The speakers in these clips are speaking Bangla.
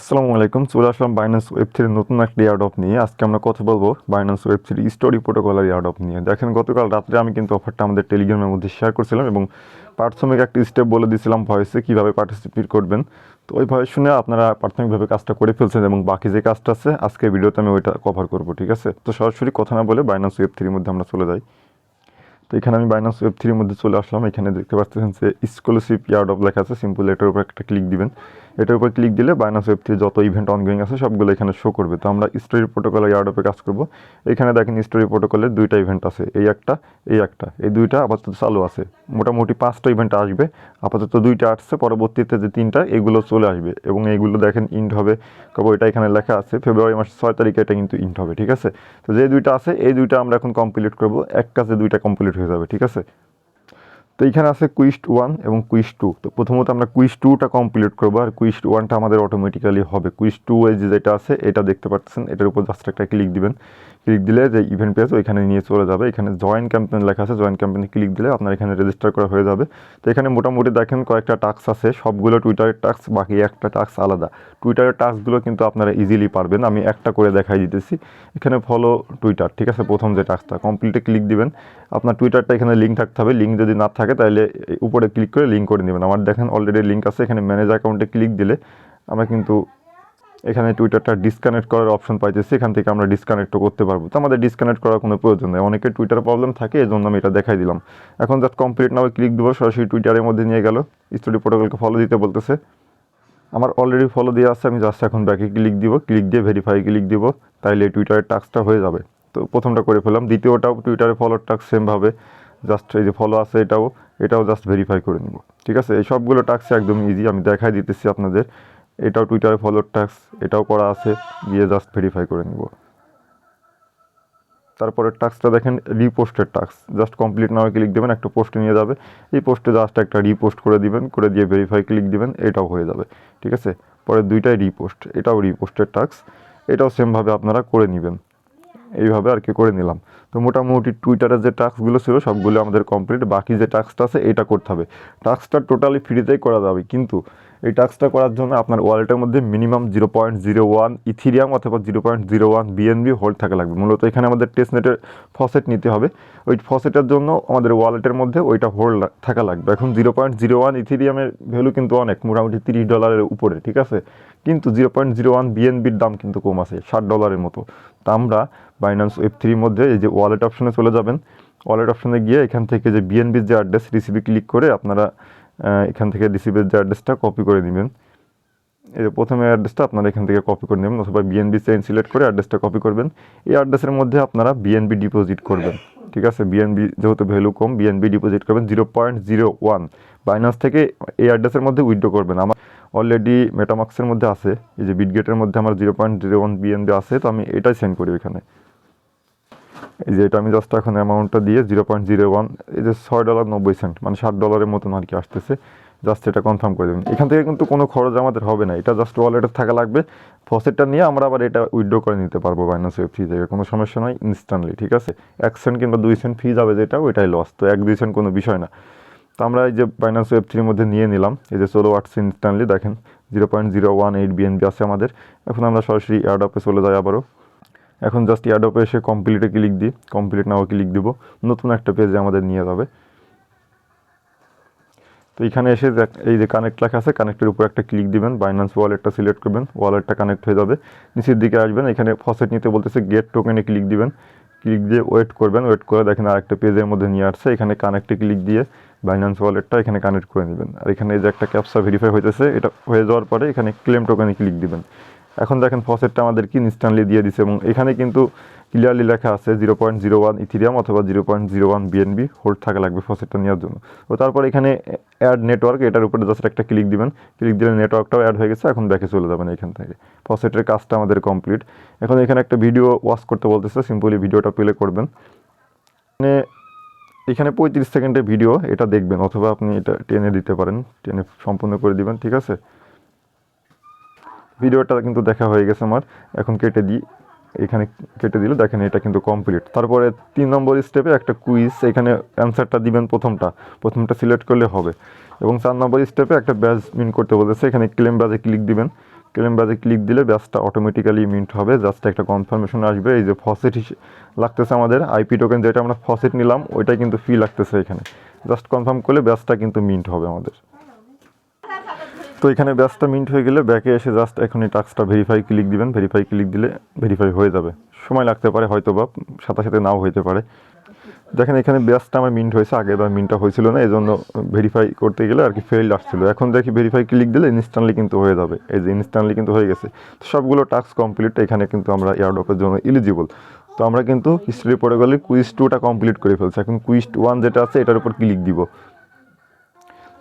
আসসালামু আলাইকুম, চলে আসলাম বাইন্যান্স ওয়েব থ্রির নতুন একটা ইয়ারডপ নিয়ে। আজকে আমরা কথা বলব বাইন্যান্স ওয়েব থ্রি স্টোরি প্রোটোকলের ইয়ারডপ নিয়ে। দেখেন, গতকাল রাত্রে আমি কিন্তু অফারটা আমাদের টেলিগ্রামের মধ্যে শেয়ার করছিলাম এবং প্রাথমিক একটা স্টেপ বলে দিয়েছিলাম ভয়েসে কীভাবে পার্টিসিপেট করবেন। তো ওই ভয়েস শুনে আপনারা প্রাথমিকভাবে কাজটা করে ফেলছেন এবং বাকি যে কাজটা আছে আজকে ভিডিওতে আমি ওইটা কভার করব, ঠিক আছে? তো সরাসরি কথা না বলে বাইন্যান্স ওয়েব থ্রির মধ্যে আমরা চলে যাই। তো এখানে আমি বাইনান্স ওয়েব থ্রির মধ্যে চলে আসলাম। এখানে দেখতে পাচ্ছেন যে স্কলারশিপ ইয়ার্ড অফ লেখা আছে। সিম্পল এটার উপর একটা ক্লিক দিবেন। এটার উপর ক্লিক দিলে বাইনান্স ওয়েব থ্রি যত ইভেন্ট অনগোয়িং আছে সবগুলো এখানে শো করবে। তো আমরা স্টোরি প্রোটোকল ইয়ার্ড অফে কাজ করব। এখানে দেখেন স্টোরি প্রোটোকলের দুইটা ইভেন্ট আছে, এই একটা এই একটা, এই দুইটা আপাতত চালু আছে। মোটামুটি পাঁচটা ইভেন্ট আসবে, আপাতত দুইটা আসছে, পরবর্তীতে যে তিনটা, এগুলো চলে আসবে এবং এইগুলো দেখেন ইন্ট হবে। কবে, এটা এখানে লেখা আছে, ফেব্রুয়ারি মাসের ছয় তারিখে এটা কিন্তু ইন্ট হবে, ঠিক আছে? তো যে দুইটা আছে, এই দুইটা আমরা এখন কমপ্লিট করব। এক কাজে দুইটা কমপ্লিট হয়ে যাবে, ঠিক আছে? তো এখানে আছে কুইস্ট ওয়ান এবং কুইস্ট টু তো প্রথমত আমরা কুইস্ট টুটা কমপ্লিট করব আর কুইস্ট ওয়ানটা আমাদের অটোমেটিক্যালি হবে। কুইস্ট টু এ যেটা আছে, এটা দেখতে পাচ্ছেন, এটার উপর জাস্ট একটা ক্লিক দিবেন। ক্লিক দিলে যে ইভেন্ট পেজ ওইখানে নিয়ে চলে যাবে। এখানে জয়েন ক্যাম্পেন লেখা আছে জয়েন ক্যাম্পেনে ক্লিক দিলে আপনার এখানে রেজিস্টার করা হয়ে যাবে। তো এখানে মোটামুটি দেখেন কয়েকটা টাস্ক আছে, সবগুলো টুইটারের টাস্ক বাকি একটা টাস্ক আলাদা। টুইটারের টাস্কগুলো কিন্তু আপনারা ইজিলি পারবেন। আমি একটা করে দেখাই দিতেছি। এখানে ফলো টুইটার ঠিক আছে? প্রথম যে টাস্কটা কমপ্লিটে ক্লিক দিবেন। আপনার টুইটারটা এখানে লিঙ্ক থাকতে হবে। লিঙ্ক যদি না থাকে, তাহলে উপরে ক্লিক করে লিঙ্ক করে নেবেন। আমার দেখেন অলরেডি লিঙ্ক আছে। এখানে ম্যানেজ অ্যাকাউন্টে ক্লিক দিলে আমরা কিন্তু এখানে টুইটারটা ডিসকানেক্ট করার অপশন পাইতেছি, এখান থেকে আমরা ডিসকানেক্টও করতে পারব। তো আমাদের ডিসকানেক্ট করার কোনো প্রয়োজন নেই। অনেকে টুইটার প্রবলেম থাকে এই জন্য আমি এটা দেখাই দিলাম। এখন জাস্ট কমপ্লিট নামে ক্লিক দেবো, সরাসরি টুইটারের মধ্যে নিয়ে গেল। স্টোরি প্রোটোকলকে ফলো দিতে বলতেছে। আমার অলরেডি ফলো দিয়ে আসছে আমি জাস্ট এখন ব্যাকে ক্লিক দিব। ক্লিক দিয়ে ভেরিফাই ক্লিক দিব, তাইলে টুইটারের টাস্কটা হয়ে যাবে। তো প্রথমটা করে ফেলাম দ্বিতীয়টাও টুইটারে ফলোর টাস্ক সেমভাবে জাস্ট এই যে ফলো আছে এটাও এটাও জাস্ট ভেরিফাই করে নিব। ঠিক আছে? এই সবগুলো টাস্ক একদম ইজি আমি দেখাই দিতেছি আপনাদের। এটাও টুইটারে ফলোর ট্যাক্স এটাও করা আছে, গিয়ে জাস্ট ভেরিফাই করে নিব। তারপরের টাস্কটা দেখেন রিপোস্টের টাস্ক জাস্ট কমপ্লিট নামে ক্লিক দেবেন, একটা পোস্টে নিয়ে যাবে। এই পোস্টে জাস্ট একটা রিপোস্ট করে দিবেন, করে দিয়ে ভেরিফাই ক্লিক দিবেন, এটাও হয়ে যাবে, ঠিক আছে? পরে দুইটাই রিপোস্ট এটাও রিপোস্টের টাস্ক এটাও সেমভাবে আপনারা করে নেবেন। এইভাবে আর কি করে নিলাম। তো মোটামুটি টুইটারের যে টাস্কগুলো ছিল, সবগুলো আমাদের কমপ্লিট বাকি যে টাস্কটা আছে, এটা করতে হবে। টাস্কটা টোটালি ফ্রিতেই করা যাবে, কিন্তু এই টাস্কটা করার জন্য আপনার ওয়ালেটের মধ্যে minimum zero point zero one ethereum অথবা zero point zero one BNB hold থাকা লাগবে। মূলত এখানে আমাদের টেস্টনেটের ফসেট নিতে হবে। ওই ফসেটের জন্য আমাদের ওয়ালেটের মধ্যে ওইটা হোল্ড থাকা লাগবে। এখন জিরো পয়েন্ট জিরো ওয়ান ইথিরিয়ামের ভ্যালু কিন্তু অনেক, মোটামুটি তিরিশ ডলারের উপরে, ঠিক আছে? কিন্তু জিরো পয়েন্ট জিরো ওয়ান বিএনবির দাম কিন্তু কম আছে, ষাট ডলারের মতো। তা আমরা বাইন্যান্স ওয়েব থ্রির মধ্যে এই যে ওয়ালেট অপশনে চলে যাবেন। ওয়ালেট অপশনে গিয়ে এখান থেকে যে বিএনবির যে অ্যাড্রেস রিসিভে ক্লিক করে আপনারা এখান থেকে রিসিভের যে অ্যাড্রেসটা কপি করে নেবেন এই প্রথমে অ্যাড্রেসটা আপনারা এখান থেকে কপি করে নেবেন, অথবা বিএনবি চেইন সিলেক্ট করে অ্যাড্রেসটা কপি করবেন। এই অ্যাড্রেসের মধ্যে আপনারা বিএনবি ডিপোজিট করবেন, ঠিক আছে? বিএনবি যেহেতু ভ্যালু কম বিএনবি ডিপোজিট করবেন zero point zero one Binance থেকে এই অ্যাড্রেসের মধ্যে উইথড্র করবেন। আমার অলরেডি মেটামাক্সের মধ্যে আছে, এই যে বিটগেটের মধ্যে আমার zero point zero one BNB আছে, তো আমি এটাই সেন্ড করি ওইখানে এই যে এটা আমি জাস্ট এখন অ্যামাউন্টটা দিয়ে জিরো পয়েন্ট জিরো ওয়ান এই যে ছয় ডলার নব্বই সেন্ট মানে ষাট ডলারের মতন আর কি আসতেছে। জাস্ট এটা কনফার্ম করে দেবেন। এখান থেকে কিন্তু কোনো খরচ আমাদের হবে না। এটা জাস্ট ওয়ালেটে থাকা লাগবে। ফসেটটা নিয়ে আমরা আবার এটা উইথড্র করে নিতে পারব বাইনান্স ওয়েব থ্রি থেকে। কোনো সমস্যা নয় ইনস্ট্যান্টলি ঠিক আছে? এক সেন্ট কিংবা দুই সেন্ট ফি যাবে যেটা, ওইটাই লস তো এক দুই সেন্ট কোনো বিষয় না। তো আমরা এই যে বাইনান্স ওয়েব থ্রির মধ্যে নিয়ে নিলাম। এই যে চলো আটশো ইনস্ট্যান্টলি দেখেন। Zero point zero one eight BNB আছে আমাদের। এখন আমরা সরাসরি এয়ারডপে চলে যাই আবারও। এখন জাস্ট এয়ারডপে এসে কমপ্লিটে ক্লিক দিই। কমপ্লিট নাও ক্লিক দিব। নতুন একটা পেজে আমাদের নিয়ে যাবে। তো এখানে এসে এই যে কানেক্ট লেখা আছে কানেক্টের উপর একটা ক্লিক দিবেন। বাইন্যান্স ওয়ালেটটা সিলেক্ট করবেন। ওয়ালেটটা কানেক্ট হয়ে যাবে। নিচের দিকে আসবেন। এখানে ফসেট নিতে বলতেছে গেট টোকেনে ক্লিক দিবেন। ক্লিক দিয়ে ওয়েট করবেন। ওয়েট করে দেখেন আরেকটা পেজের মধ্যে নিয়ে আসছে। এখানে কানেক্টে ক্লিক দিয়ে বাইন্যান্স ওয়ালেটটা এখানে কানেক্ট করে নেবেন আর এখানে যে একটা ক্যাপসা ভেরিফাই হইতেছে, এটা হয়ে যাওয়ার পরে এখানে ক্লেম টোকেনে ক্লিক দিবেন। এখন দেখেন ফসেটটা আমাদের কি ইনস্ট্যান্টলি দিয়ে দিছে এবং এখানে কিন্তু ক্লিয়ারলি লেখা আছে zero point zero one ethereum অথবা zero point zero one BNB hold থাকা লাগবে ফসেটটা নেওয়ার জন্য। তো তারপর এখানে অ্যাড নেটওয়ার্ক এটার উপরে জাস্ট একটা ক্লিক দিবেন। ক্লিক দিলে নেটওয়ার্কটাও অ্যাড হয়ে গেছে, এখন ব্যাকে চলে যাবেন এখান থেকে। ফসেটের কাজটা আমাদের কমপ্লিট এখন এখানে একটা ভিডিও ওয়াচ করতে বলতেছে সিম্পলি ভিডিওটা প্লে করবেন। মানে এখানে পঁয়ত্রিশ সেকেন্ডের ভিডিও এটা দেখবেন, অথবা আপনি এটা টেনে দিতে পারেন, টেনে সম্পূর্ণ করে দিবেন, ঠিক আছে? ভিডিওটা কিন্তু দেখা হয়ে গেছে আমার। এখন কেটে দিই। এখানে কেটে দিলে, দেখেন এটা কিন্তু কমপ্লিট তারপরে তিন নম্বর স্টেপে একটা কুইজ এখানে অ্যান্সারটা দিবেন প্রথমটা। প্রথমটা সিলেক্ট করলে হবে। এবং চার নম্বর স্টেপে একটা ব্যাজ মিন করতে বলেছে। এখানে ক্লেম ব্যাজে ক্লিক দিবেন। ক্লেম ব্যাজে ক্লিক দিলে ব্যাজটা অটোমেটিক্যালি মিন্ট হবে। জাস্ট একটা কনফার্মেশন আসবে। এই যে ফসেট লাগতেছে আমাদের আইপি টোকেন যেটা আমরা ফসেট নিলাম, ওইটাই কিন্তু ফি লাগতেছে এখানে। জাস্ট কনফার্ম করলে ব্যাজটা কিন্তু মিন্ট হবে আমাদের। তো এখানে ব্যাচটা মিন্ট হয়ে গেলে ব্যাকে এসে জাস্ট এখন এই টাস্কটা ভেরিফাই ক্লিক দিবেন। ভেরিফাই ক্লিক দিলে ভেরিফাই হয়ে যাবে। সময় লাগতে পারে হয়তো বা, সাথে সাথে নাও হইতে পারে। দেখেন এখানে ব্যাচটা আমার মিন্ট হয়েছে, আগে বা মিন্টটা হয়েছিল না এই জন্য ভেরিফাই করতে গেলে আর কি ফেল আসছিল। এখন দেখি ভেরিফাই ক্লিক দিলে ইনস্ট্যান্টলি কিন্তু হয়ে যাবে। এই যে ইনস্ট্যান্টলি কিন্তু হয়ে গেছে। তো সবগুলো টাস্ক কমপ্লিট এখানে কিন্তু আমরা এয়ারডপের জন্য এলিজিবল তো আমরা কিন্তু হিস্ট্রি পড়ে গেলে কুইজ টুটা কমপ্লিট করে ফেলছি। এখন কুইজ ওয়ান যেটা আছে, এটার উপর ক্লিক দিব।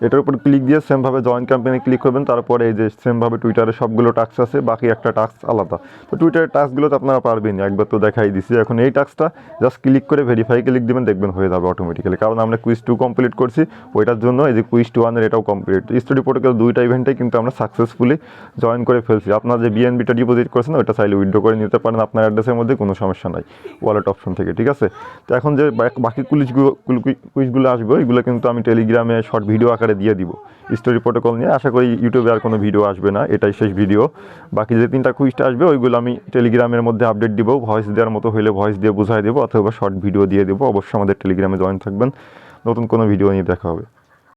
এটার উপর ক্লিক দিয়ে সেমভাবে জয়েন ক্যাম্পেইনে ক্লিক করবেন, তারপরে এই যে সেমভাবে টুইটারে সবগুলো টাস্ক আছে, বাকি একটা টাস্ক আলাদা। তো টুইটারের টাস্কগুলো তো আপনারা পারবেন, একবার তো দেখাই দিছি। এখন এই টাস্কটা জাস্ট ক্লিক করে ভেরিফাই ক্লিক দিবেন, দেখবেন হয়ে যাবে অটোমেটিক্যালি কারণ আমরা কুইজ টু কমপ্লিট করছি, ওইটার জন্য এই যে কুইজ টু ওয়ানের এটাও কমপ্লিট স্টাডি প্রোটোকল দুইটা ইভেন্টে কিন্তু আমরা সাকসেসফুলি জয়েন করে ফেলছি। আপনার যে বিএনবিটা ডিপোজিট করেছেন ওটা চাইলে উইথড্র করে নিতে পারেন, আপনার অ্যাড্রেসের মধ্যে কোনো সমস্যা নাই ওয়ালেট অপশন থেকে, ঠিক আছে? তো এখন যে বাক- কুইজগুলো কুইজগুলো আসবে, ওইগুলো কিন্তু আমি টেলিগ্রামে শর্ট ভিডিও আকারে দিয়ে দিব। স্টোরি প্রোটোকল নিয়ে আশা করি ইউটিউবে আর কোনো ভিডিও আসবে না, এটাই শেষ ভিডিও বাকি যে তিনটা কুইজটা আসবে, ওইগুলো আমি টেলিগ্রামের মধ্যে আপডেট দিব ভয়েস দেওয়ার মতো হলে ভয়েস দিয়ে বুঝাই দেবো, অথবা শর্ট ভিডিও দিয়ে দেবো। অবশ্যই আমাদের টেলিগ্রামে জয়েন থাকবেন। নতুন কোনো ভিডিও নিয়ে দেখা হবে।